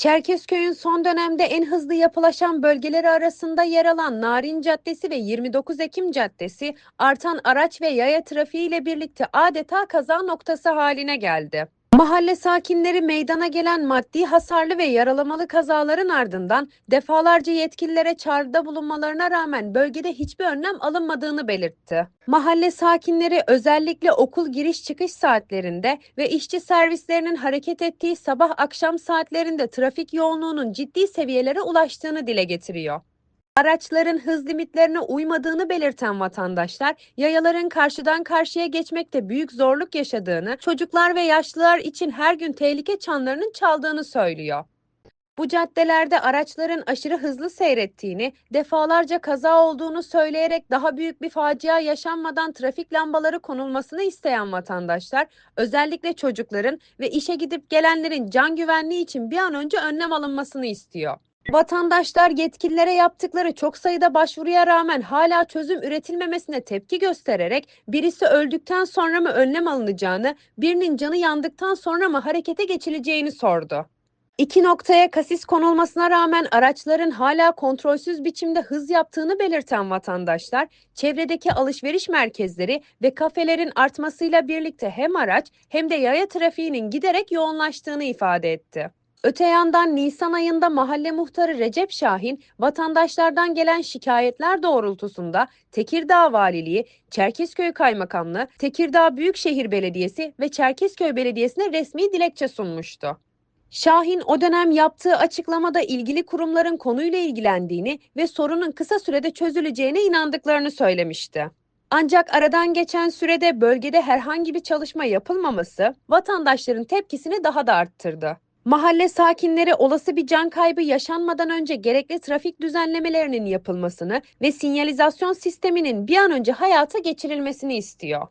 Çerkezköy'ün son dönemde en hızlı yapılaşan bölgeleri arasında yer alan Narin Caddesi ve 29 Ekim Caddesi artan araç ve yaya trafiğiyle birlikte adeta kaza noktası haline geldi. Mahalle sakinleri meydana gelen maddi hasarlı ve yaralamalı kazaların ardından defalarca yetkililere çağrıda bulunmalarına rağmen bölgede hiçbir önlem alınmadığını belirtti. Mahalle sakinleri özellikle okul giriş çıkış saatlerinde ve işçi servislerinin hareket ettiği sabah akşam saatlerinde trafik yoğunluğunun ciddi seviyelere ulaştığını dile getiriyor. Araçların hız limitlerine uymadığını belirten vatandaşlar, yayaların karşıdan karşıya geçmekte büyük zorluk yaşadığını, çocuklar ve yaşlılar için her gün tehlike çanlarının çaldığını söylüyor. Bu caddelerde araçların aşırı hızlı seyrettiğini, defalarca kaza olduğunu söyleyerek daha büyük bir facia yaşanmadan trafik lambaları konulmasını isteyen vatandaşlar, özellikle çocukların ve işe gidip gelenlerin can güvenliği için bir an önce önlem alınmasını istiyor. Vatandaşlar yetkililere yaptıkları çok sayıda başvuruya rağmen hala çözüm üretilmemesine tepki göstererek birisi öldükten sonra mı önlem alınacağını, birinin canı yandıktan sonra mı harekete geçileceğini sordu. İki noktaya kasis konulmasına rağmen araçların hala kontrolsüz biçimde hız yaptığını belirten vatandaşlar, çevredeki alışveriş merkezleri ve kafelerin artmasıyla birlikte hem araç hem de yaya trafiğinin giderek yoğunlaştığını ifade etti. Öte yandan Nisan ayında mahalle muhtarı Recep Şahin, vatandaşlardan gelen şikayetler doğrultusunda Tekirdağ Valiliği, Çerkezköy Kaymakamlığı, Tekirdağ Büyükşehir Belediyesi ve Çerkezköy Belediyesi'ne resmi dilekçe sunmuştu. Şahin o dönem yaptığı açıklamada ilgili kurumların konuyla ilgilendiğini ve sorunun kısa sürede çözüleceğine inandıklarını söylemişti. Ancak aradan geçen sürede bölgede herhangi bir çalışma yapılmaması vatandaşların tepkisini daha da arttırdı. Mahalle sakinleri olası bir can kaybı yaşanmadan önce gerekli trafik düzenlemelerinin yapılmasını ve sinyalizasyon sisteminin bir an önce hayata geçirilmesini istiyor.